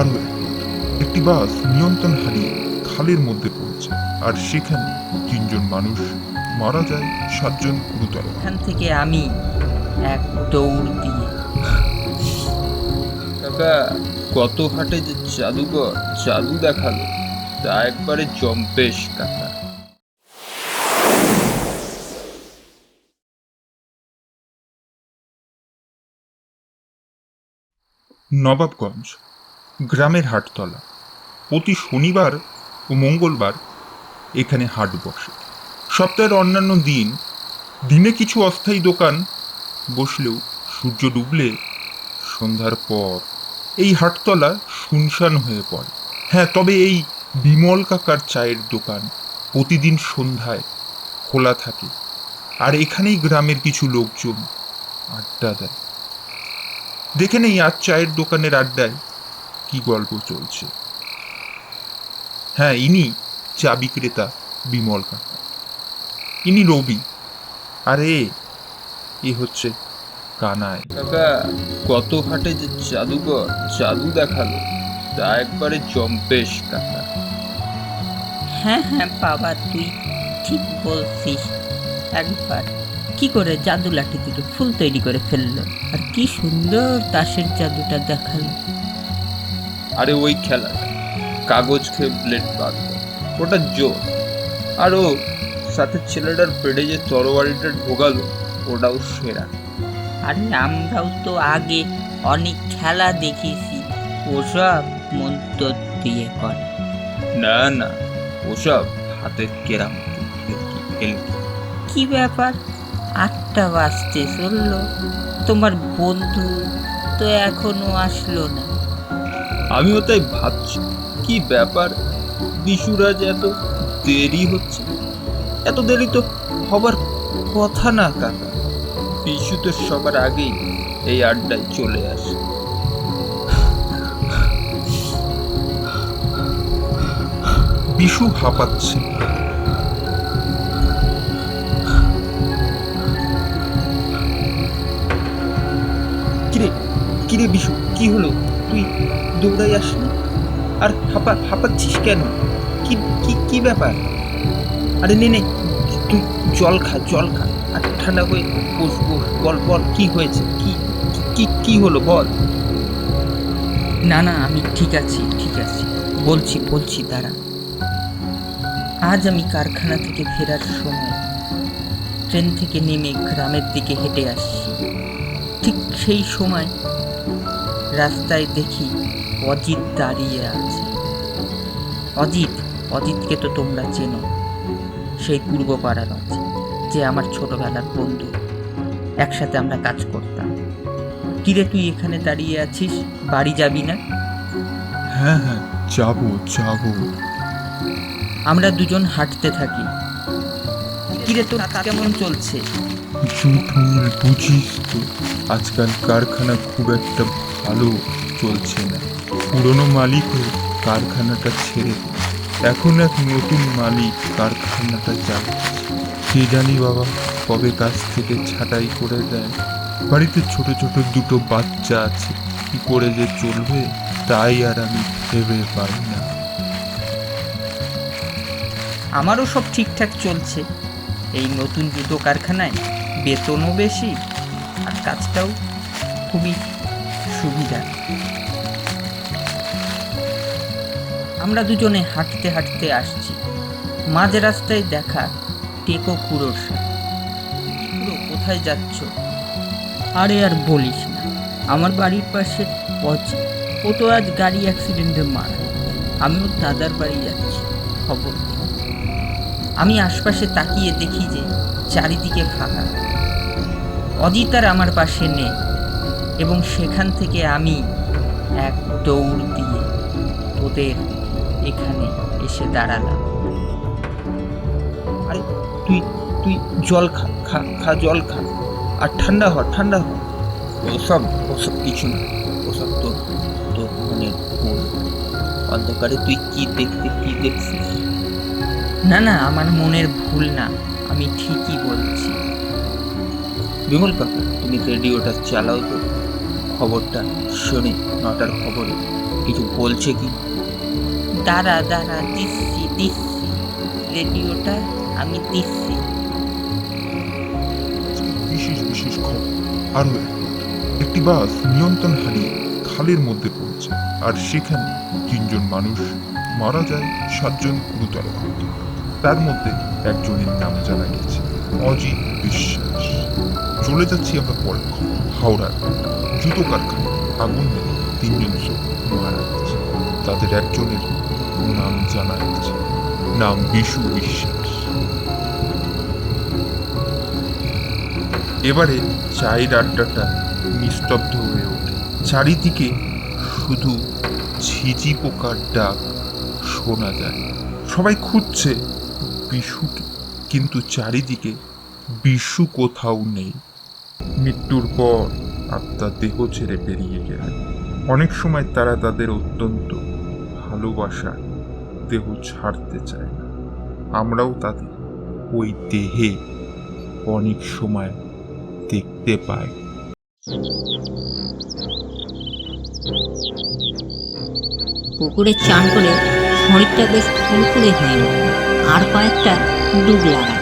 আরও একটি বাস নিয়ন্ত্রণ হারিয়ে খালের মধ্যে পড়েছে। আর সেখানে তিনজন মানুষ মারা যায় সাতজন গুরুতর। এখান থেকে আমি এক দৌড় দিয়ে। কাকা কত হাটে যে জাদুকর জাদু দেখাল তা একবারে জম্পেশ কাকা। নবাবগঞ্জ গ্রামের হাটতলা। প্রতি শনিবার ও মঙ্গলবার এখানে হাট বসে। সপ্তাহের অন্যান্য দিন দিনে কিছু অস্থায়ী দোকান বসলেও সূর্য ডুবলে সন্ধ্যার পর এই হাটতলা শুনশান হয়ে পড়ে। হ্যাঁ তবে এই বিমল কাকার চায়ের দোকান প্রতিদিন সন্ধ্যায় খোলা থাকে। আর এখানেই গ্রামের কিছু লোকজন আড্ডা দেয়। দেখে নেই, আজ চায়ের দোকানের আড্ডায় কি গল্প চলছে? হ্যাঁ ইনি চা বিক্রেতা বিমল কাকা। ইনি রবি। আরে এ হচ্ছে কানায় কাকা কত হাটে যে জাদুকর জাদু দেখাল তা একবারে জম্পেশ কাকা। হ্যাঁ হ্যাঁ বাবা তুই ঠিক বলছিস। একবার কি করে জাদু লাঠি থেকে ফুল তৈরি করে ফেলল আর কি সুন্দর তাসের জাদুটা দেখাল। আরে ওই খেলাটা কাগজ খেয়ে ব্লেড বাঁধলো ওটা জোর। আর ও সাথে ছেলেটার পেটে যে তরবারিটা ঢোকালো ওটাও সেরা। আরে আমরাও তো আগে অনেক খেলা দেখেছি। ওসব মন্ত্র দিয়ে করে। না না ওসব হাতের কেরাম কি ব্যাপার? আটটা বাজতে চলল। তোমার বন্ধু তো এখনও আসলো না। আমিও তাই ভাবছি কি ব্যাপার? বিশুরাজ এত দেরি হচ্ছে? এত দেরি তো হবার কথা না কাকা। বিশু তো সবার আগেই এই আড্ডায় চলে আসে। বিশু হাঁপাচ্ছে কিরে কিরে বিশু কি হলো? তুই দৌড়াই আসলি? আর হাঁপা, হাঁপাচ্ছিস কেন? কি কি কি ব্যাপার? আরে নে নে, তুই জল খা জল খা। আর ঠান্ডা হয়ে বস বস, বল বল, কি হয়েছে? কি কি কি হলো বল? না না, আমি ঠিক আছি ঠিক আছি। বলছি বলছি, দাঁড়া। আজ আমি কারখানা থেকে ফেরার সময় ট্রেন থেকে নেমে গ্রামের দিকে হেঁটে আসছি। ঠিক সেই সময় রাস্তায় দেখি অজিত দাঁড়িয়ে আছে। অজিত অজিতকে তো তোমরা চেনো। সেই পূর্ব পাড়ার অজিত যে আমার ছোটবেলার বন্ধু। একসাথে আমরা কাজ করতাম। কিরে তুই এখানে দাঁড়িয়ে আছিস? বাড়ি যাবি না? হ্যাঁ হ্যাঁ যাব যাব। আমরা দুজন হাঁটতে থাকি। কিরে তোর কেমন চলছে? জুট মিল বুঝিস তো আজকাল কারখানা খুব একটা ভালো চলছে না। পুরনো মালিকও কারখানাটা ছেড়ে এখন এক নতুন মালিক কারখানাটা চালাচ্ছে। কে জানি বাবা কবে কাজ থেকে ছাঁটাই করে দেয়। বাড়িতে ছোট ছোট দুটো বাচ্চা আছে, কি করে যে চলবে তাই আর আমি ভেবে পাই না। আমারও সব ঠিকঠাক চলছে। এই নতুন জুতো কারখানায় বেতনও বেশি আর কাজটাও খুবই সুবিধা। আমরা দুজনে হাঁটতে হাঁটতে আসছি। মাঝ রাস্তায় দেখা টেকো খুড়োর সাথে কোথায় যাচ্ছ? আরে আর বলিস না, আমার বাড়ির পাশে পচে ও তো আজ গাড়ি অ্যাক্সিডেন্টে মারা। আমিও দাদার বাড়ি যাচ্ছি, খবর। আমি আশপাশে তাকিয়ে দেখি যে চারিদিকে ফাঁকা। অজিত আর আমার পাশে নেই এবং সেখান থেকে আমি এক দৌড় দিয়ে ওদের এখানে এসে দাঁড়ালাম। আরে তুই তুই জল খা খা খা জল খা। আর ঠান্ডা হ ঠান্ডা হ। ওসব ওসব কিছু না। ওসব তোর তোর মনের ভুল অন্ধকারে তুই কি দেখতে কি দেখছিস? না না আমার মনের ভুল না। আমি ঠিকই বলছি। বিমল কাকা তুমি রেডিওটা চালাও তো। খবরটা শুনে নটার খবরে কিছু বলছে কি? দাঁড়া দাঁড়া দিচ্ছি দিচ্ছি। রেডিওটা আমি দিচ্ছি। বিশেষ বিশেষ খবর। আরও একটি বাস নিয়ন্ত্রণ হারিয়ে খালের মধ্যে পড়েছে। আর সেখানে তিনজন মানুষ মারা যায় সাতজন গুরুতর আহত। তার মধ্যে একজনের নাম জানা গেছে অজিত বিশ্বাস। চলে যাচ্ছি আমরা পরে। হাওড়ার জুতো কারখানা আগুন লেগে তিনজন মারা গেছে। তাদের একজনের নাম জানা গেছে। নাম বিশু বিশ্বাস। এবারে চায়ের আড্ডাটা নিস্তব্ধ হয়ে ওঠে। চারিদিকে শুধু ঝিঝি পোকার ডাক শোনা যায়। সবাই খুঁজছে বিশুকে, কিন্তু চারিদিকে বিশু কোথাও নেই। মৃত্যুর পর আত্মা দেহ ছেড়ে বেরিয়ে গেলে অনেক সময় তারা তাদের অত্যন্ত ভালোবাসা দেহ ছাড়তে চায় না। আমরাও তাদের ওই দেহে অনেক সময় দেখতে পাই। পুকুরে চান করে শরীরটা বেশ ফুলফুলে হয়ে আর কয়েকটা ডুব লাগায়